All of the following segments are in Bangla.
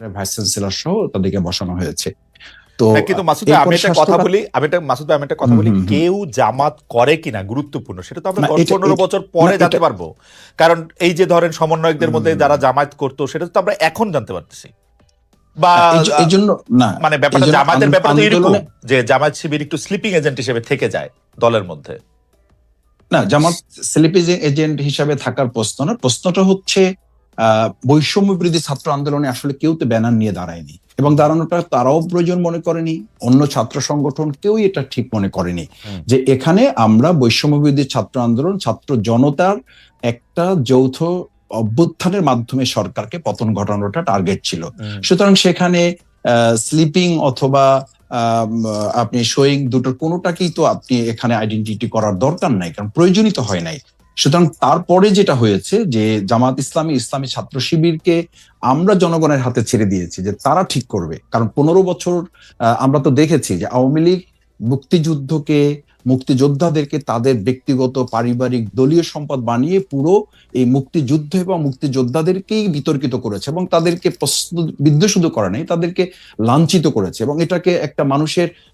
ভাইস চ্যান্সেলর সহ তাদেরকে বসানো হয়েছে। তো হ্যাঁ, কিন্তু মাসুদ আমি একটা কথা বলি আমি একটা মাসুদ আমি একটা কথা বলি হুম, হুম। কেউ জামাত করে কিনা গুরুত্বপূর্ণ সেটা তো আমরা দশ পনেরো বছর পরে জানতে পারব। কারণ এই যে ধরেন সমন্বয়কদের মধ্যে যারা জামায়াত করতো সেটা তো আমরা এখন জানতে পারতেছি। বা এই জন্য না মানে ব্যাপারটা জামাতের তো এরকম যে জামায়াত শিবির একটু স্লিপিং এজেন্ট হিসেবে থেকে যায় দলের মধ্যে। না জামাত স্লিপিং এজেন্ট হিসাবে থাকার প্রশ্ন না। প্রশ্নটা হচ্ছে বৈষম্য বিরোধী ছাত্র আন্দোলনে আসলে কেউ তো ব্যানার নিয়ে দাঁড়ায়নি। এবং দাঁড়ানোটা তারাও প্রয়োজন মনে করেনি অন্য ছাত্র সংগঠন কেউই এটা ঠিক মনে করেনি। যে এখানে আমরা বৈষম্য বিরোধী ছাত্র আন্দোলন ছাত্র জনতার একটা যৌথ অভ্যুত্থানের মাধ্যমে সরকারকে পতন ঘটানোটা টার্গেট ছিল। সুতরাং সেখানে স্লিপিং অথবা আপনি শোয়িং দুটোর কোনোটাকেই তো আপনি এখানে আইডেন্টিটি করার দরকার নাই কারণ প্রয়োজনীয় হয় নাই। সুতরাং তারপরে যেটা হয়েছে যে জামাত ইসলামী ইসলামী ছাত্র শিবিরকে আমরা জনগণের হাতে ছেড়ে দিয়েছি যে তারা ঠিক করবে। কারণ পনেরো বছর আমরা তো দেখেছি যে আওয়ামী লীগ মুক্তিযুদ্ধকে, মুক্তিযোদ্ধাদেরকে তাদের ব্যক্তিগত, পারিবারিক, দলীয় সম্পদ বানিয়ে পুরো এই মুক্তিযুদ্ধ এবং মুক্তিযোদ্ধাদেরকেই বিতর্কিত করেছে এবং তাদেরকে প্রশ্ন বিদ্ধ শুধু করে নাই, তাদেরকে লাঞ্ছিত করেছে এবং এটাকে একটা মানুষের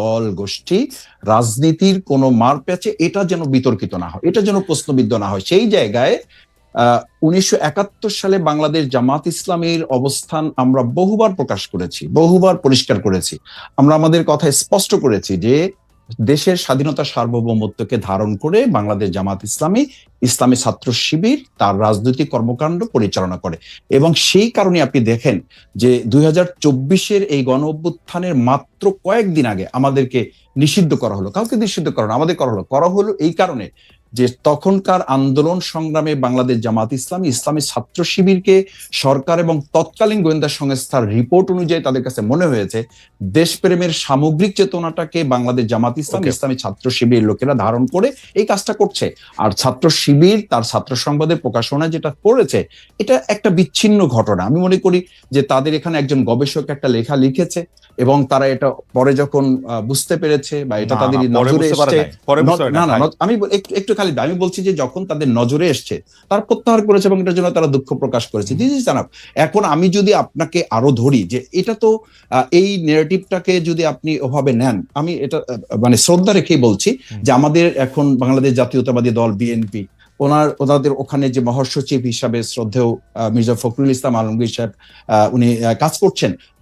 দল, গোষ্ঠী, রাজনীতির কোনো মার প্যাচে এটা যেন বিতর্কিত না হয়, এটা যেন প্রশ্নবিদ্ধ না হয়। সেই জায়গায় উনিশশো একাত্তর সালে বাংলাদেশ জামাত ইসলামের অবস্থান আমরা বহুবার প্রকাশ করেছি, বহুবার পরিষ্কার করেছি। আমরা আমাদের কথা স্পষ্ট করেছি যে, দেশের স্বাধীনতা সার্বভৌমত্বকে ধারণ করে বাংলাদেশ জামাত ইসলামী ইসলামী ছাত্র শিবির তার রাজনৈতিক কর্মকাণ্ড পরিচালনা করে। এবং সেই কারণে আপনি দেখেন যে দুই হাজার চব্বিশের এই গণ অভ্যুত্থানের মাত্র কয়েকদিন আগে আমাদেরকে নিষিদ্ধ করা হলো। কাউকে নিষিদ্ধ করা হলো আমাদের করা হলো। করা হলো এই কারণে যে তখনকার আন্দোলন সংগ্রামে বাংলাদেশ জামাত ইসলামী ইসলামী ছাত্র শিবিরকে সরকার এবং তৎকালীন গোয়েন্দা সংস্থার রিপোর্ট অনুযায়ী তাদের কাছে মনে হয়েছে দেশপ্রেমের সামগ্রিক চেতনাটাকে বাংলাদেশ জামাত ইসলাম ইসলামী ছাত্র শিবির লোকেরা ধারণ করে এই কাজটা করছে। আর ছাত্র শিবির তার ছাত্র সংবাদের প্রকাশনা যেটা করেছে এটা একটা বিচ্ছিন্ন ঘটনা। আমি মনে করি যে তাদের এখানে একজন গবেষক একটা লেখা লিখেছে এবং তারা এটা পরে যখন বুঝতে পেরেছে বা এটা তাদের নজরে এসছে না না আমি একটু খালি আমি বলছি যে যখন তাদের নজরে এসছে তারা প্রত্যাহার করেছে এবং এটার জন্য তারা দুঃখ প্রকাশ করেছে। ইজ জানাব এখন আমি যদি আপনাকে আরও ধরি যে এটা তো এই নেগেটিভটাকে যদি আপনি ওভাবে নেন আমি এটা মানে শ্রদ্ধা রেখেই বলছি যে আমাদের এখন বাংলাদেশ জাতীয়তাবাদী দল বিএনপি ওনার, ওনাদের ওখানে যে মহাসচিব হিসাবে শ্রদ্ধেয় মির্জা ফখরুল ইসলাম আলমগীর সাহেব উনি কাজ করছেন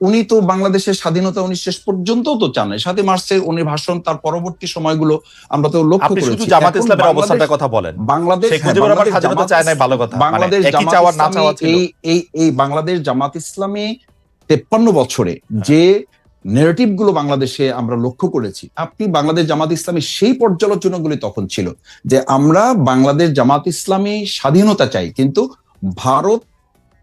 উনি তো বাংলাদেশের স্বাধীনতা উনি শেষ পর্যন্ত তো চান সাথে মার্চে উনি ভাষণ তার পরবর্তী সময়গুলো আমরা তো লক্ষ্য করেছি। জামাত ইসলামের বাংলাদেশ- অবস্থানটার কথা বলেন। বাংলাদেশ বাংলাদেশ স্বাধীনতা চায় ভালো কথা। বাংলাদেশ মানে চাওয়ার না চাওয়া এই এই এই বাংলাদেশ জামাত ইসলামী তেপ্পান্ন বছরে। যে নেগেটিভগুলো বাংলাদেশে আমরা লক্ষ্য করেছি আপনি বাংলাদেশ জামাত ইসলামী সেই পর্যালোচনাগুলি তখন ছিল যে আমরা বাংলাদেশ জামাত ইসলামী স্বাধীনতা চাই কিন্তু ভারত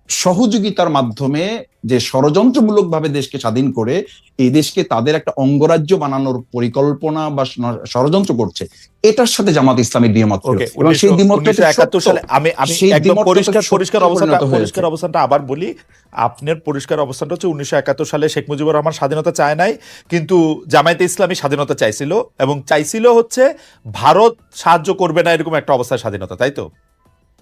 সহযোগিতার মাধ্যমে যে ষড়যন্ত্রমূলক ভাবে দেশকে স্বাধীন করে এই দেশকে তাদের একটা অঙ্গরাজ্য বানানোর পরিকল্পনা বা ষড়যন্ত্র করছে এটার সাথে জামাত ইসলামী দ্বিমত এবং সেই দ্বিমতটা উনিশশো একাত্তর সালে আমি আমি একদম পরিষ্কার পরিষ্কার অবস্থানটা পরিষ্কার অবস্থানটা আবার বলি আপনার পরিষ্কার অবস্থানটা হচ্ছে উনিশশো একাত্তর সালে শেখ মুজিবুর রহমান স্বাধীনতা চায় নাই কিন্তু জামায়াতে ইসলামী স্বাধীনতা চাইছিল এবং চাইছিল হচ্ছে ভারত সাহায্য করবে না এরকম একটা অবস্থায় স্বাধীনতা তাই তো?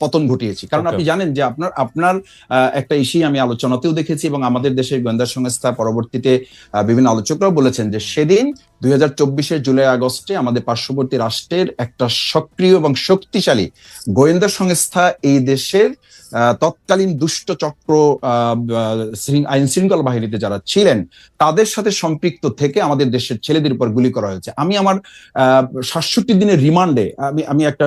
পতন ঘটিয়েছি। কারণ আপনি জানেন যে আপনার আপনার আহ, একটা ইস্যু আমি আলোচনাতেও দেখেছি এবং আমাদের দেশের গোয়েন্দা সংস্থা পরবর্তীতে আহ, বিভিন্ন আলোচকরাও বলেছেন যে সেদিন দুই হাজার জুলাই আগস্টে আমাদের পার্শ্ববর্তী রাষ্ট্রের একটা সক্রিয় এবং শক্তিশালী গোয়েন্দা সংস্থা এই দেশের তৎকালীন দুষ্ট চক্র আইন শৃঙ্খলা বাহিনীতে যারা ছিলেন, তাদের সাথে সম্পৃক্ত থেকে আমাদের দেশের ছেলেদের উপর গুলি করা হয়েছে। আমি আমার সাতষট্টি দিনের রিমান্ডে, আমি আমি একটা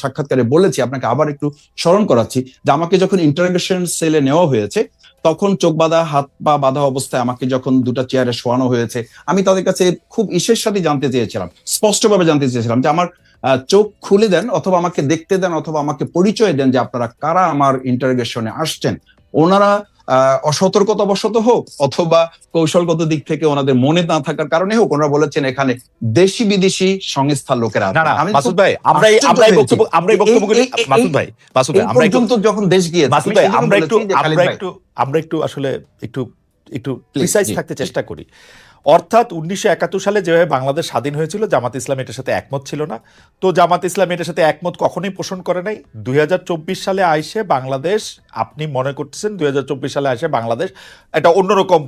সাক্ষাৎকারে বলেছি, আপনাকে আবার একটু স্মরণ করাচ্ছি যে আমাকে যখন ইন্টারোগেশন সেলে নেওয়া হয়েছে তখন চোখ বাঁধা, হাত পা বাঁধা অবস্থায় আমাকে যখন দুটো চেয়ারে শোয়ানো হয়েছে, আমি তাদের কাছে খুব ইসের সাথে জানতে চেয়েছিলাম, স্পষ্টভাবে জানতে চেয়েছিলাম যে আমার চোখ খুলে দেন অথবা আমাকে দেখতে দেন অথবা আমাকে পরিচয় দেন যে আপনারা কারা আমার ইন্টারগেশনে আসছেন। ওনারা অসতর্কতা বশত হোক অথবা কৌশলগত দিক থেকে ওনাদের মনে না থাকার কারণে হোক ওনারা বলেছেন এখানে দেশি বিদেশি সংস্থার লোকেরা মাসুদ ভাই আমরা আমরা বক্তব্য আমরা বক্তব্যগুলি এই- এই- মাসুদ ভাই মাসুদ ভাই আমরা একটু পর্যন্ত যখন দেশ গিয়ে মাসুদ ভাই আমরা একটু বলেছি যে খালিদ আমরা একটু আমরা একটু আসলে একটু একটু প্রিসাইজ থাকতে চেষ্টা করি। অর্থাৎ উনিশশো একাত্তর সালে যেভাবে বাংলাদেশ স্বাধীন হয়েছিল জামাত ইসলাম এটার সাথে একমত ছিল না। তো জামাত ইসলাম এটার সাথে একমত কখনোই পোষণ করে নাই। দুই হাজার চব্বিশ সালে আইসে বাংলাদেশ আপনি মনে করতেছেন দুই হাজার চব্বিশ সালে আইসে বাংলাদেশ একটা অন্যরকম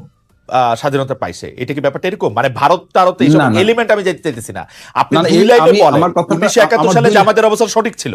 আহ, স্বাধীনতা পাইছে। এটা কি ব্যাপারটা এরকম? মানে ভারত তারত এইসব। এলিমেন্ট আমি যেতে চাইতেছি না। আপনি না, না, দুই লাইনে বলেন উনিশশো একাত্তর সালে জামাতের অবস্থান সঠিক ছিল?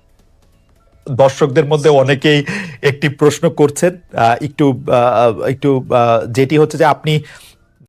দর্শকদের মধ্যে অনেকেই একটি প্রশ্ন করছেন একটু একটু যেটি হচ্ছে যে আপনি